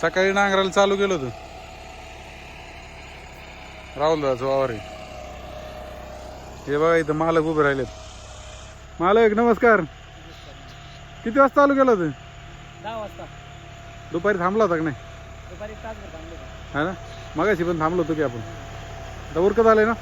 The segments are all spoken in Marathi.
सकाळी नांगराला चालू केलं होतं. राहुल दादाचं वावर आहे. हे बघा इथं मालक उभे राहिलेत. मालक नमस्कार. किती वाजता चालू केलं होतं? दहा वाजता. दुपारी थांबला होता का नाही? दुपारी. हा ना? मगाशी पण थांबलो होतो की आपण. आता उरकत आलंय ना?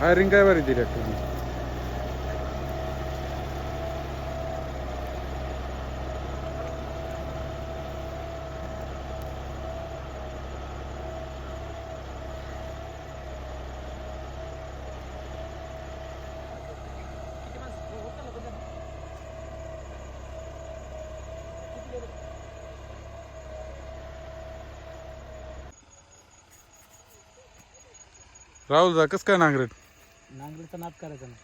फायरिंग काय बरी ती ट्रॅक्टरची किती माणसं? हो, होतं ना, होतं ना. किती लोकं? राहुल दा कसं काय नांगरेट नांगरीचा नाद करायचा ना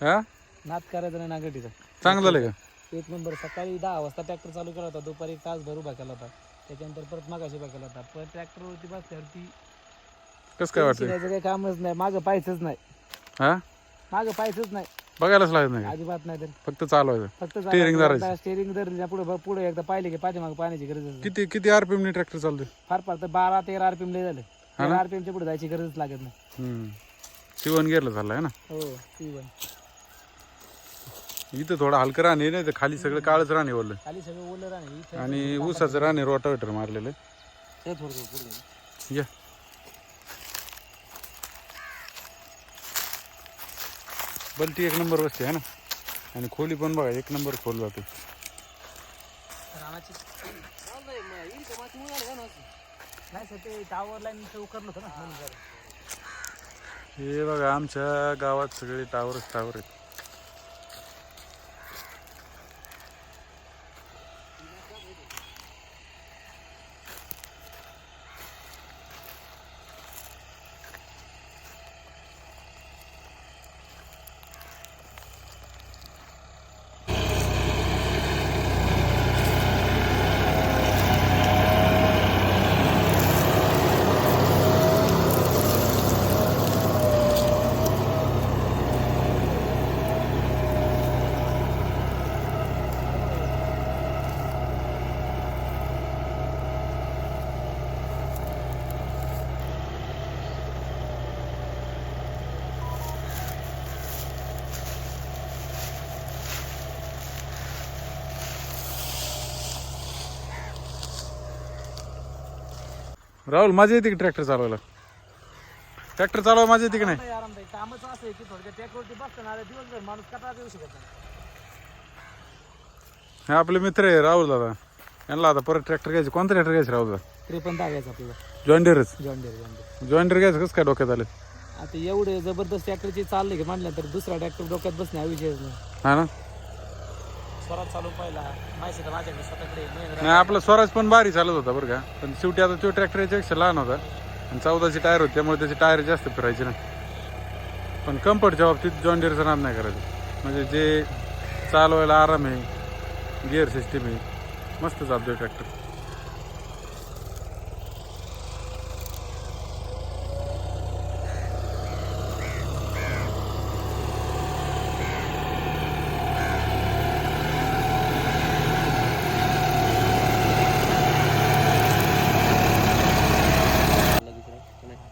हा? नाद करायचा नाही नांगरटीचा चांगलं झालं का? एक नंबर सकाळी दहा वाजता ट्रॅक्टर चालू केला होता दुपारी एक तासभर उभा केला होता. त्याच्यानंतर परत मागाशी उभा केला होता. परत ट्रॅक्टरवरती बसल्यावरती कसं काय वाटतं शिरायचं काही कामच नाही मागं पाहायचंच नाही. हा? मागं पाहायचंच नाही. बघायलाच लागत नाही का? अजिबात नाही तर. फक्त चालवायचं. फक्त Steering धरायचं. स्टेरिंग धरली पुढे पुढे एकदा पाहिले की पाठीमागे पाण्याची गरज नाही. किती किती आरपीएम ने ट्रॅक्टर चालतोय? फार फार तर बारा तेरा आरपीएम लय झाले? तेरा आरपीएम च्या पुढे जायची गरजच लागत नाही. हम्म. शिवण गेलं चाललंय ना? हो ती पण इथं थोडं हलकं राहणे नाही तर खाली सगळं काळच खाली सगळं ओलं इथं आणि ऊसाचं राहणे रोटावेटर मारलेलं हे थोडं पुढे. या. बलटी एक नंबर बसते है ना? आणि खोली पण बघा एक नंबर खोल जाते. रानाची नाही सर ते टावर लाईन उकरलं होतं ना म्हणून जरा. हे बघा आमच्या गावात सगळे टावरच टावर आहेत. राहुल मजा येते की ट्रॅक्टर चालवायला? ट्रॅक्टर चालवायला मजा येते की नाही? आरामदायी आरामदायी कामच असं आहे की थोडक्यात ट्रॅक्टरवरती बसताना अरे दिवसभर माणूस कटाळा येऊ शकत नाही हे आपले मित्र आहे राहुल दादा. यांना आता परत ट्रॅक्टर घ्यायचं. कोणता ट्रॅक्टर घ्यायचं राहुल दादा? त्रेपन्न टाकायचं आपल्याला. जॉईंडरच जॉन्डेर जॉन्डेर जॉईंडर घ्यायचं कसं काय डोक्यात आलं? आता एवढे जबरदस्त ट्रॅक्टरचे चालले की म्हणलं तर दुसरा ट्रॅक्टर डोक्यात बसणे हा विषयच नाही. हा ना? स्वराज चालू पाहिला. माहिती तर माझ्याकडे स्वतःकडे महिंद्रा नाही आपला स्वराज पण भारी चालत होता बरं का. पण शेवटी आता तो ट्रॅक्टर याच्यापेक्षा लहान होता. आणि चौदाची टायर होती त्यामुळे त्याचे टायर जास्त फिरायचे ना. पण कम्फर्टच्या बाबतीत जॉईंडरचा नाद नाही करायचं. म्हणजे जे चालवायला आराम आहे गिअर सिस्टीम आहे मस्त चालतोय ट्रॅक्टर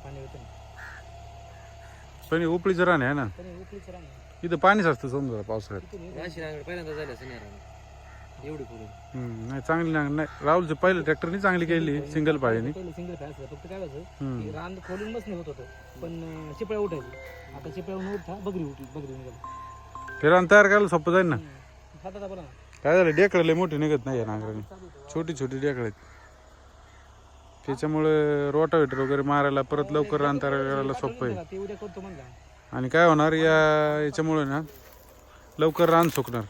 पाणी होतं ना. पण हे उपळीचं राहणे आहे ना? उकळीचं. इथं पाणीच असतं समजा पावसाळ्यात? पहिल्यांदा. एवढी हम्म, नाही चांगली ना नाही. राहुलचं पहिलं ट्रॅक्टरनी चांगली केली सिंगल पाळीनी. पहिले सिंगल फॅस फक्त काय व्हायचं हम्म. की रान खोलून बसणे होत होतं. पण अं, चिपळ्या उठायची. आता चिपळ्या उठा बगरी उठली बगरी निघाली. ते रान तयार करायला सोपं जाईल ना? हातात बोला ना काय झालं डेकडं लय मोठी निघत नाही या नांगराने. छोटी छोटी डेकडं आहेत. त्याच्यामुळे रोटावेटर वगैरे मारायला परत लवकर रान तयार करायला सोपं आहे. ते उद्या करतो म्हणला. आणि काय होणार या याच्यामुळे ना लवकर रान सुकणार.